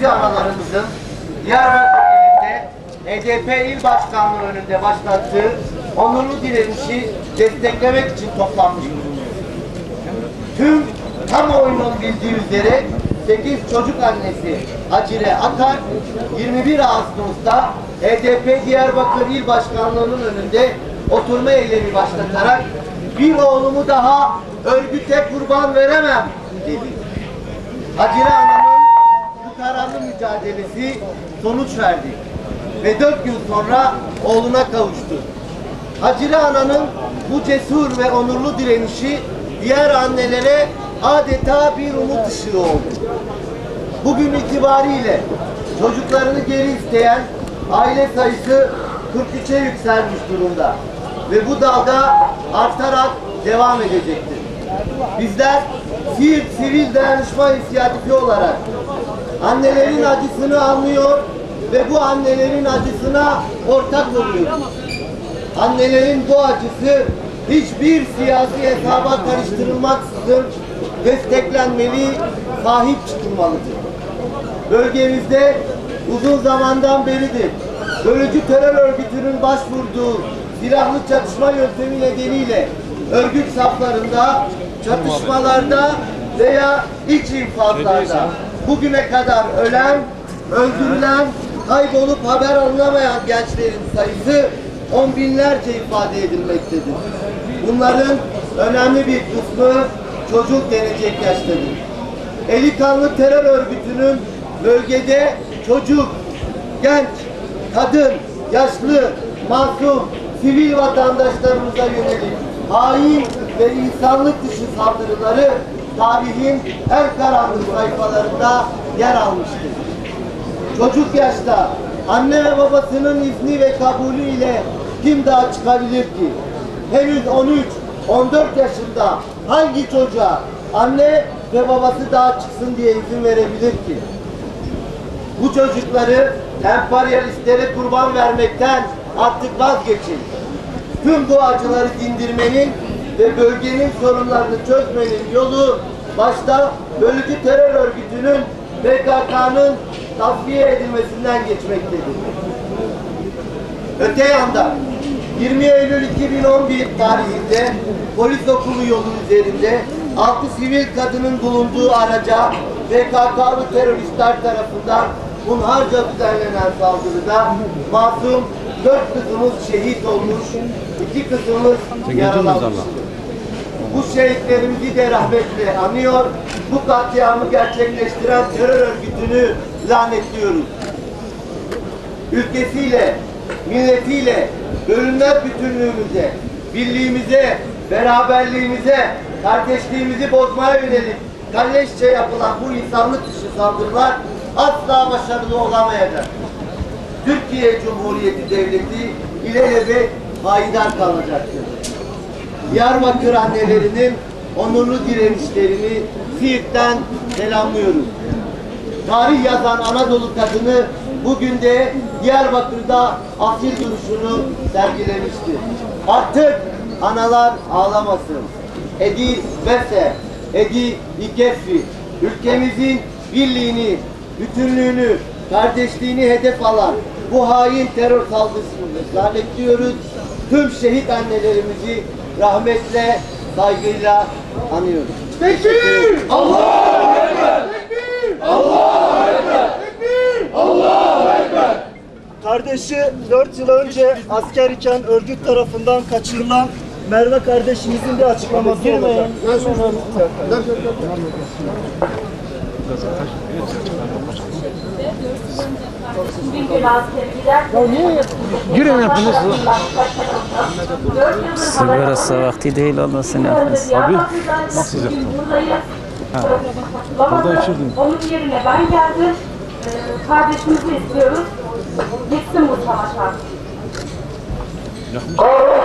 Gazi analarımızın Diyarbakır ilinde HDP il başkanlığı önünde başlattığı onurlu direnişi desteklemek için toplanmış bulunuyor. Tüm kamuoyunun bildiği üzere 8 çocuk annesi Acile Atar 21 Ağustos'ta HDP Diyarbakır İl Başkanlığı'nın önünde oturma eylemi başlatarak bir oğlumu daha örgüte kurban veremem dedi. Acile anamı kararlı mücadelesi sonuç verdi. Ve dört gün sonra oğluna kavuştu. Hacire Ana'nın bu cesur ve onurlu direnişi diğer annelere adeta bir umut ışığı oldu. Bugün itibariyle çocuklarını geri isteyen aile sayısı 43'e yükselmiş durumda. Ve bu dalga artarak devam edecektir. Bizler Siirt Sivil Dayanışma İnisiyatifi olarak annelerin acısını anlıyor ve bu annelerin acısına ortak oluyoruz. Annelerin bu acısı hiçbir siyasi hesaba karıştırılmaksızın desteklenmeli, sahip çıkılmalıdır. Bölgemizde uzun zamandan beridir bölücü terör örgütünün başvurduğu silahlı çatışma yöntemi nedeniyle örgüt saflarında, çatışmalarda veya iç infazlarda bugüne kadar ölen, öldürülen, kaybolup haber alınamayan gençlerin sayısı on binlerce ifade edilmektedir. Bunların önemli bir kısmı çocuk gelecek yaştadır. Eli kanlı terör örgütünün bölgede çocuk, genç, kadın, yaşlı, masum, sivil vatandaşlarımıza yönelik hain ve insanlık dışı saldırıları tarihin en karanlık sayfalarında yer almıştır. Çocuk yaşta anne ve babasının izni ve kabulü ile kim daha çıkabilir ki? Henüz 13, 14 yaşında hangi çocuğa anne ve babası daha çıksın diye izin verebilir ki? Bu çocukları emperyalistlere kurban vermekten artık vazgeçin. Tüm bu acıları dindirmenin ve bölgenin sorunlarını çözmenin yolu başta bölücü terör örgütünün PKK'nın tasfiye edilmesinden geçmektedir. Öte yandan 20 Eylül 2011 tarihinde polis okulu yolu üzerinde 6 sivil kadının bulunduğu araca PKK'lı teröristler tarafından hunharca düzenlenen saldırıda masum 4 kızımız şehit olmuş, 2 kızımız yaralanmıştır. Şehitlerimizi de rahmetle anıyor, bu katliamı gerçekleştiren terör örgütünü lanetliyoruz ülkesiyle, milletiyle, bölünmez bütünlüğümüze, birliğimize, beraberliğimize, kardeşliğimizi bozmaya yönelik kalleşçe yapılan bu insanlık dışı saldırılar asla başarılı olamayacak. Türkiye Cumhuriyeti Devleti ilelebet payidar kalacaktır. Diyarbakır annelerinin onurlu direnişlerini Siirt'ten selamlıyoruz. Tarih yazan Anadolu kadını bugün de Diyarbakır'da asil duruşunu sergilemiştir. Artık analar ağlamasın. Edi Bese, Edi İkefi, ülkemizin birliğini, bütünlüğünü, kardeşliğini hedef alan bu hain terör saldırısını lanetliyoruz. Tüm şehit annelerimizi rahmetle, saygıyla anıyoruz. Tekbir! Kardeşi 4 yıl önce asker iken örgüt tarafından kaçırılan Merve kardeşimizin bir açıklaması olacak. Yürüyün yapınız. Sigara vakti değil Allah seni affetsin. Abi nasıl yaktın? Burada içirdin. Onun yerine ben geldim. Ee, kardeşimizi istiyoruz. Gitsin bu savaş artık. Yakmış.